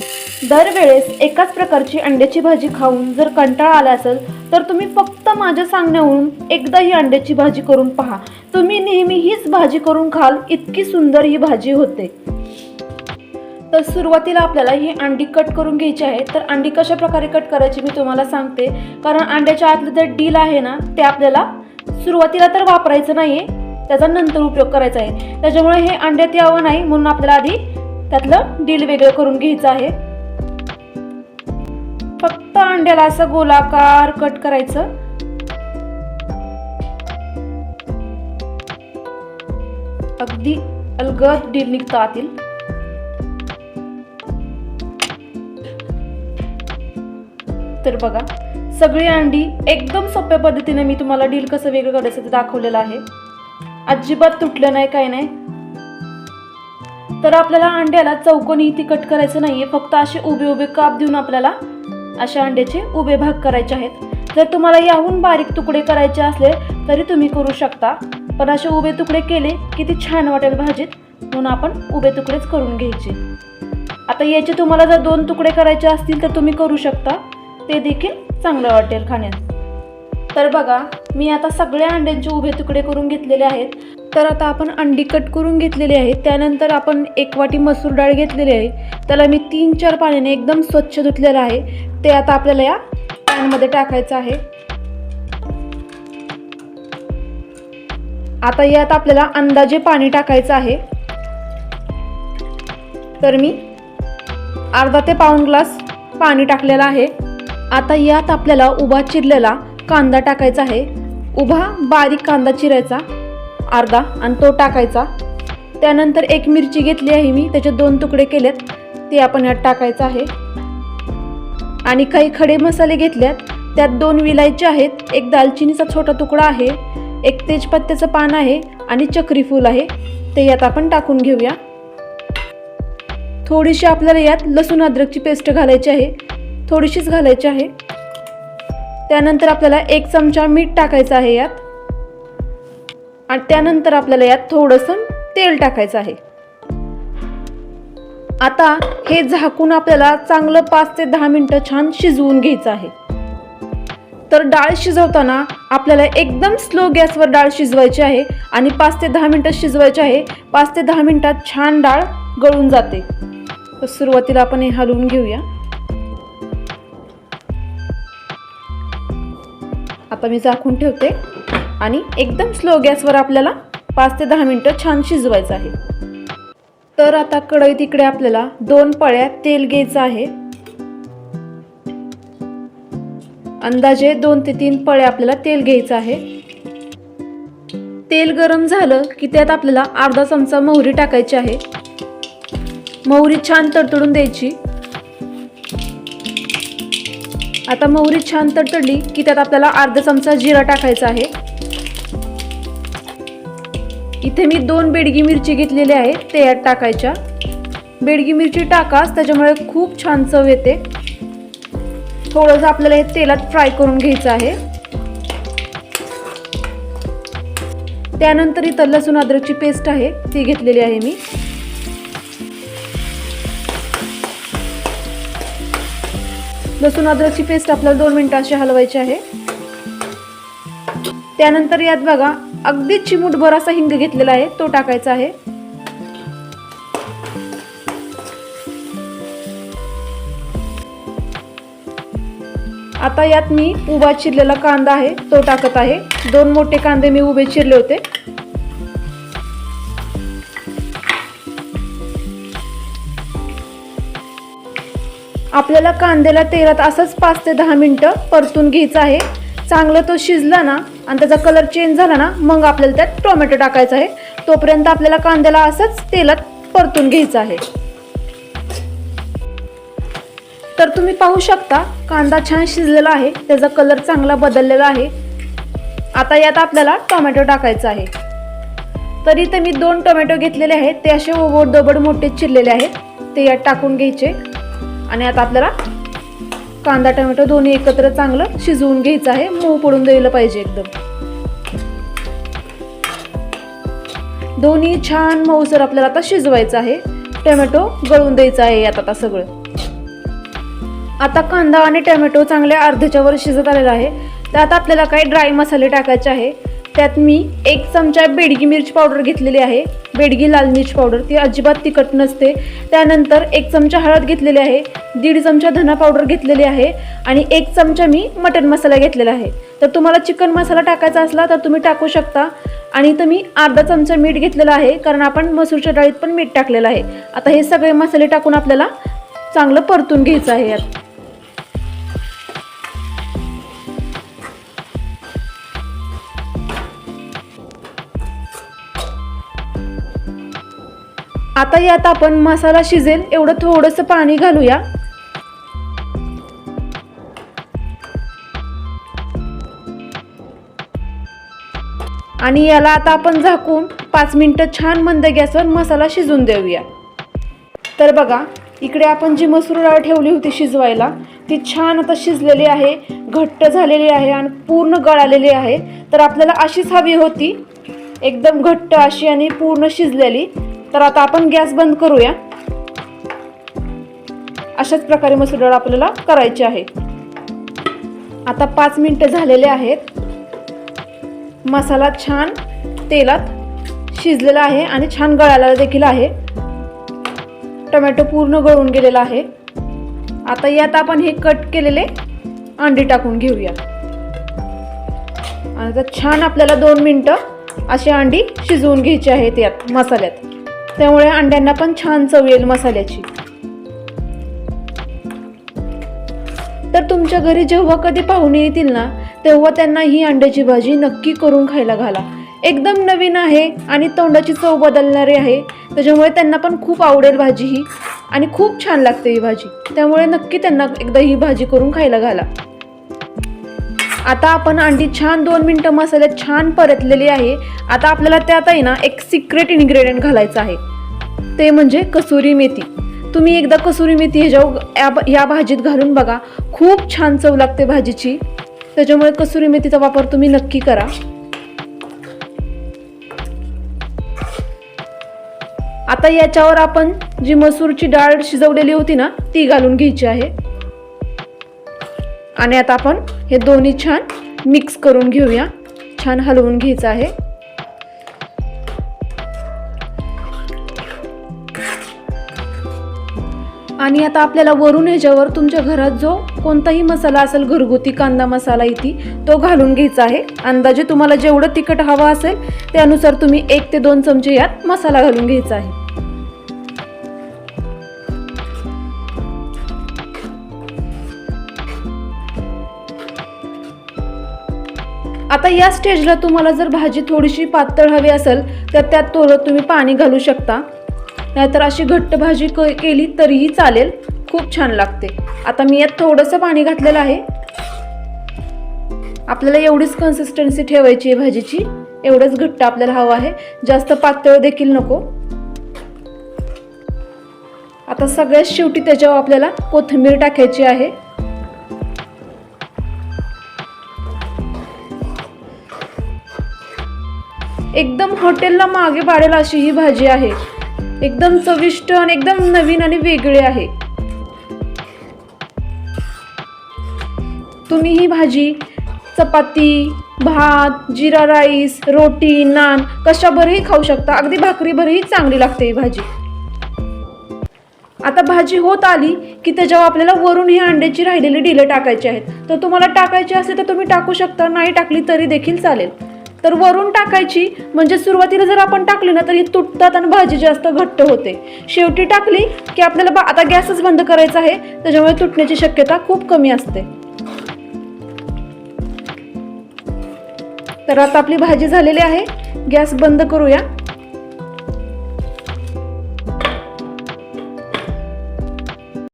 दरवेळेस एकाच प्रकारची अंड्याची भाजी खाऊन जर कंटाळा आला असेल तर तुम्ही फक्त माझ्या सांगण्यावरून एकदा ही अंड्याची भाजी करून पहा. तुम्ही नेहमी हीच भाजी करून खाल इतकी सुंदर ही भाजी होते. तर सुरुवातीला आपल्याला ही अंडी कट करून घ्यायची आहे. तर अंडी कशा प्रकारे कट करायची मी तुम्हाला सांगते. कारण अंड्याच्या आतलं जे डील आहे ना ते आपल्याला सुरुवातीला तर वापरायचं नाही आहे त्याचा नंतर उपयोग करायचा आहे. त्याच्यामुळे हे अंड्यात यावं नाही म्हणून आपल्याला आधी त्यातलं डील वेगळं करून घ्यायचं आहे. फक्त अंड्याला असं गोलाकार कट करायचं. अगदी अलगद डील निघतं आतील. तर बघा सगळी अंडी एकदम सोप्या पद्धतीने मी तुम्हाला डील कसं वेगळं करायचं ते दाखवलेलं आहे. अजिबात तुटलं नाही काय नाही. तर आपल्याला अंड्याला चौकोनी ती कट करायचं नाहीये फक्त असे उभे उभे काप देऊन आपल्याला अशा अंड्याचे उभे भाग करायचे आहेत. जर तुम्हाला याहून बारीक तुकडे करायचे असले तरी तुम्ही करू शकता. पण असे उभे तुकडे केले की ती छान वाटेल भाजीत म्हणून आपण उभे तुकडेच करून घ्यायचे. आता याचे तुम्हाला जर दोन तुकडे करायचे असतील तर तुम्ही करू शकता. ते देखील चांगलं वाटेल खाण्यात. तर बघा मी आता सगळ्या अंड्यांचे उभे तुकडे करून घेतलेले आहेत. तर आता आपण अंडी कट करून घेतलेली आहे त्यानंतर आपण एक वाटी मसूर डाळ घेतलेली आहे. त्याला मी तीन चार पाण्याने एकदम स्वच्छ धुतलेलं आहे. ते आता आपल्याला या पॅनमध्ये टाकायचं आहे. आता यात आपल्याला अंदाजे पाणी टाकायचं आहे. तर मी अर्धा ते पाऊण ग्लास पाणी टाकलेलं आहे. आता यात आपल्याला उभा चिरलेला कांदा टाकायचा आहे. उभा बारीक कांदा चिरायचा. अर्धा आणि तो टाकायचा. त्यानंतर एक मिरची घेतली आहे मी. त्याचे दोन तुकडे केलेत. ते आपण यात टाकायचं आहे. आणि काही खडे मसाले घेतल्यात. त्यात दोन विलायचे आहेत. एक दालचिनीचा छोटा तुकडा आहे. एक तेजपत्त्याचं पान आहे आणि चक्री फूल आहे. ते यात आपण टाकून घेऊया. थोडीशी आपल्याला यात लसूण अद्रकची पेस्ट घालायची आहे. थोडीशीच घालायची आहे. त्यानंतर आपल्याला एक चमचा मीठ टाकायचं आहे यात. आणि त्यानंतर आपल्याला यात थोडंसं तेल टाकायचं आहे. आता हे झाकून आपल्याला चांगलं पाच ते दहा मिनटं छान शिजवून घ्यायचं आहे. तर डाळ शिजवताना आपल्याला एकदम स्लो गॅसवर डाळ शिजवायची आहे आणि पाच ते दहा मिनटं शिजवायची आहे. पाच ते दहा मिनटात छान डाळ गळून जाते. तर सुरुवातीला आपण हे हलवून घेऊया. आता मी झाकून ठेवते. आणि एकदम स्लो गॅसवर आपल्याला पाच ते दहा मिनटं छान शिजवायचं आहे. तर आता कढई तिकडे आपल्याला दोन पळ्या तेल घ्यायचं आहे. अंदाजे दोन ते तीन पळे आपल्याला तेल घ्यायचं आहे. तेल गरम झालं की त्यात आपल्याला अर्धा चमचा मोहरी टाकायची आहे. मोहरी छान तडतडून द्यायची. आता मोहरी छान तडतडली की त्यात आपल्याला अर्धा चमचा जिरा टाकायचा आहे. इथे मी दोन बेडगी मिरची घेतलेली आहे ते यात टाकायच्या. बेडगी मिरची टाकाच त्याच्यामुळे खूप छान चव येते. थोडंसं आपल्याला हे तेलात फ्राय करून घ्यायचं आहे. त्यानंतर इथं लसूण अद्रकची पेस्ट आहे ती घेतलेली आहे मी. लसूण अद्रकची पेस्ट आपल्याला दोन मिनिटं अशी हलवायची आहे. त्यानंतर यात बघा अगदी चिमूटभर असा हिंग घेतलेला आहे तो टाकायचा आहे. आता यात मी उभा चिरलेला कांदा आहे तो टाकत आहे. दोन मोठे कांदे मी उभे चिरले होते. आपल्याला कांद्याला तेलात असंच पाच ते दहा मिनटं परतून घ्यायचं आहे. चांगलं तो शिजला ना आणि त्याचा कलर चेंज झाला ना मग आपल्याला त्यात टोमॅटो टाकायचा आहे. तोपर्यंत आपल्याला कांद्याला असंच तेलात परतून घ्यायचं आहे. तर तुम्ही पाहू शकता कांदा छान शिजलेला आहे त्याचा कलर चांगला बदललेला आहे. आता यात आपल्याला टोमॅटो टाकायचा आहे. तर मी दोन टोमॅटो घेतलेले आहेत ते असे ओबड दोबड मोठे चिरलेले आहेत ते यात टाकून घ्यायचे. आणि आता आपल्याला कांदा टोमॅटो दोन्ही एकत्र चांगलं शिजवून घ्यायचं आहे. मऊ पडून द्यायला पाहिजे एकदम. दोन्ही छान मऊसर आपल्याला आता शिजवायचं आहे. टोमॅटो गळून द्यायचं आहे यात आता सगळं. आता कांदा आणि टोमॅटो चांगल्या अर्ध्याच्या वर शिजत आलेला आहे. त्यात आपल्याला काही ड्राय मसाले टाकायचे आहे? त्यात मी एक चमचा बेडगी मिरची पावडर घेतलेली आहे. बेडगी लाल मिरची पावडर ती अजिबात तिखट नसते. त्यानंतर एक चमचा हळद घेतलेली आहे. दीड चमचा धना पावडर घेतलेली आहे. आणि एक चमचा मी मटन मसाला घेतलेला आहे. तर तुम्हाला चिकन मसाला टाकायचा असला तर तुम्ही टाकू शकता. आणि इथं मी अर्धा चमचा मीठ घेतलेला आहे कारण आपण मसूरच्या डाळीत पण मीठ टाकलेलं आहे. आता हे सगळे मसाले टाकून आपल्याला चांगलं परतून घ्यायचं आहे यात. आता यात आपण मसाला शिजेल एवढं थोडंसं पाणी घालूया. आणि याला आता आपण झाकून पाच मिनटं छान मंद गॅसवर मसाला शिजून देऊया. तर बघा इकडे आपण जी मसूर डाळ ठेवली होती शिजवायला ती छान आता शिजलेली आहे घट्ट झालेली आहे आणि पूर्ण गळालेली आहे. तर आपल्याला अशीच हवी होती. एकदम घट्ट अशी आणि पूर्ण शिजलेली. तर आता आपण गॅस बंद करूया. अशाच प्रकारे मसूर डाळ आपल्याला करायची आहे. आता पाच मिनटं झालेले आहेत. मसाला छान तेलात शिजलेला आहे आणि छान गळायला देखील आहे. टोमॅटो पूर्ण गळून गेलेला आहे. आता यात आपण हे कट केलेले अंडी टाकून घेऊया. आणि आता छान आपल्याला दोन मिनटं अशी अंडी शिजवून घ्यायची आहेत यात मसाल्यात. त्यामुळे अंड्यांना पण छान चव येईल मसाल्याची. तर तुमच्या घरी जेव्हा कधी पाहुणे येतील ना तेव्हा त्यांना ही अंड्याची भाजी नक्की करून खायला घाला. एकदम नवीन आहे आणि तोंडाची चव बदलणारी आहे. त्याच्यामुळे त्यांना पण खूप आवडेल भाजी ही आणि खूप छान लागते ही भाजी. त्यामुळे नक्की त्यांना एकदा ही भाजी करून खायला घाला. आता आपण अंडी छान दोन मिनटं मसाल्यात छान परतलेली आहे. आता आपल्याला त्यात आहे ना एक सिक्रेट इन्ग्रेडियंट घालायचं आहे. ते म्हणजे कसुरी मेथी. तुम्ही एकदा कसुरी मेथी ह्याच्या या या भाजीत घालून बघा. खूप छान चव लागते भाजीची. त्याच्यामुळे कसुरी मेथीचा वापर तुम्ही नक्की करा. आता याच्यावर आपण जी मसूरची डाळ शिजवलेली होती ना ती घालून घ्यायची आहे. आणि आता आपण हे दोन्ही छान मिक्स करून घेऊया. छान हलवून घ्यायचं आहे. आणि आता आपल्याला वरून ह्याच्यावर तुमच्या घरात जो कोणताही मसाला असेल घरगुती कांदा मसाला इथे तो घालून घ्यायचा आहे. अंदाजे तुम्हाला जेवढं तिखट हवं असेल त्यानुसार तुम्ही एक ते दोन चमचे यात मसाला घालून घ्यायचा आहे. आता या स्टेजला तुम्हाला जर भाजी थोडीशी पातळ हवी असेल तर त्यात थोडं तुम्ही पाणी घालू शकता. नाहीतर अशी घट्ट भाजी क केली तरीही चालेल. खूप छान लागते. आता मी यात थोडंसं पाणी घातलेलं आहे. आपल्याला एवढीच कन्सिस्टन्सी ठेवायची आहे भाजीची. एवढंच घट्ट आपल्याला हवं आहे. जास्त पातळ देखील नको. आता सगळ्यात शेवटी त्याच्यावर आपल्याला कोथिंबीर टाकायची आहे. एकदम हॉटेलला मागे पाडेल अशी ही भाजी आहे. एकदम चविष्ट आणि एकदम नवीन आणि वेगळी आहे. तुम्ही ही भाजी चपाती भात जिरा राईस रोटी नान कशाबरही खाऊ शकता. अगदी भाकरीभरही चांगली लागते ही भाजी. आता भाजी होत आली की त्याच्यावर आपल्याला वरून ही अंड्याची राहिलेली डिले टाकायची आहेत. तर तुम्हाला टाकायची असेल तर तुम्ही टाकू शकता. नाही टाकली तरी देखील चालेल. तर वरून टाकायची. म्हणजे सुरुवातीला जर आपण टाकली ना तर ही तुटतात आणि भाजी जास्त घट्ट होते. शेवटी टाकली की आपल्याला बा- आता गॅसच बंद करायचा आहे. त्याच्यामुळे तुटण्याची शक्यता खूप कमी असते. तर आता आपली भाजी झालेली आहे. गॅस बंद करूया.